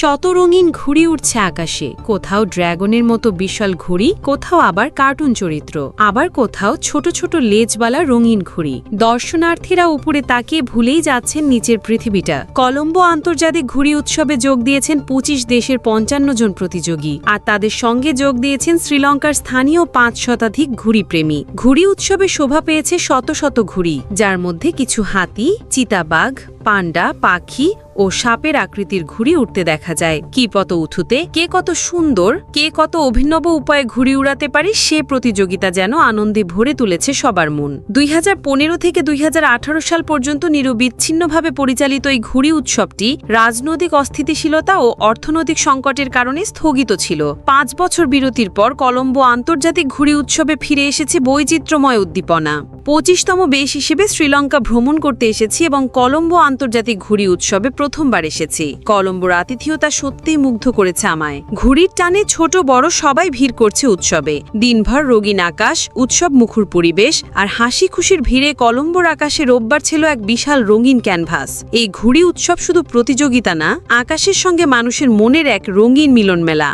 শত রঙিন ঘুড়ি উঠছে আকাশে। কোথাও ড্রাগনের মতো বিশাল ঘুড়ি, কোথাও আবার কার্টুন চরিত্র। আবার কোথাও ছোট ছোট লেজওয়ালা রঙিন ঘুড়ি। দর্শনার্থীরা উপরে তাকিয়ে ভুলেই যাচ্ছেন নিচের পৃথিবীটা। কলম্বো আন্তর্জাতিক ঘুড়ি উৎসবে যোগ দিয়েছেন পঁচিশ দেশের পঞ্চান্ন জন প্রতিযোগী। আর তাদের সঙ্গে যোগ দিয়েছেন শ্রীলঙ্কার স্থানীয় পাঁচ শতাধিক ঘুড়ি প্রেমী ঘুড়ি উৎসবে শোভা পেয়েছে শত শত ঘুড়ি, যার মধ্যে কিছু হাতি, চিতাবাঘ, পান্ডা, পাখি ও সাপের আকৃতির ঘুড়ি উঠতে দেখা যায়। কি কত উঠুতে কে কত সুন্দর, কে কত অভিনব উপায়ে ঘুড়ি উড়াতে পারে, সে প্রতিযোগিতা যেন আনন্দে ভরে তুলেছে সবার মন। দুই হাজার পনেরো থেকে দুই হাজার আঠারো সাল পর্যন্ত নিরবিচ্ছিন্নভাবে পরিচালিত এই ঘুড়ি উৎসবটি রাজনৈতিক অস্থিতিশীলতা ও অর্থনৈতিক সংকটের কারণে স্থগিত ছিল। পাঁচ বছর বিরতির পর কলম্বো আন্তর্জাতিক ঘুড়ি উৎসবে ফিরে এসেছে বৈচিত্র্যময় উদ্দীপনা। পঁচিশতম বেশ হিসেবে শ্রীলঙ্কা ভ্রমণ করতে এসেছি এবং কলম্বো আন্তর্জাতিক ঘুড়ি উৎসবে প্রথমবার এসেছি। কলম্বোর আতিথিয়তা সত্যিই মুগ্ধ করেছে আমায়। ঘুড়ির টানে ছোট বড় সবাই ভিড় করছে উৎসবে। দিনভর রঙিন আকাশ, উৎসব মুখর পরিবেশ আর হাসি খুশির ভিড়ে কলম্বোর আকাশে রোববার ছিল এক বিশাল রঙিন ক্যানভাস। এই ঘুড়ি উৎসব শুধু প্রতিযোগিতা না, আকাশের সঙ্গে মানুষের মনের এক রঙিন মিলন মেলা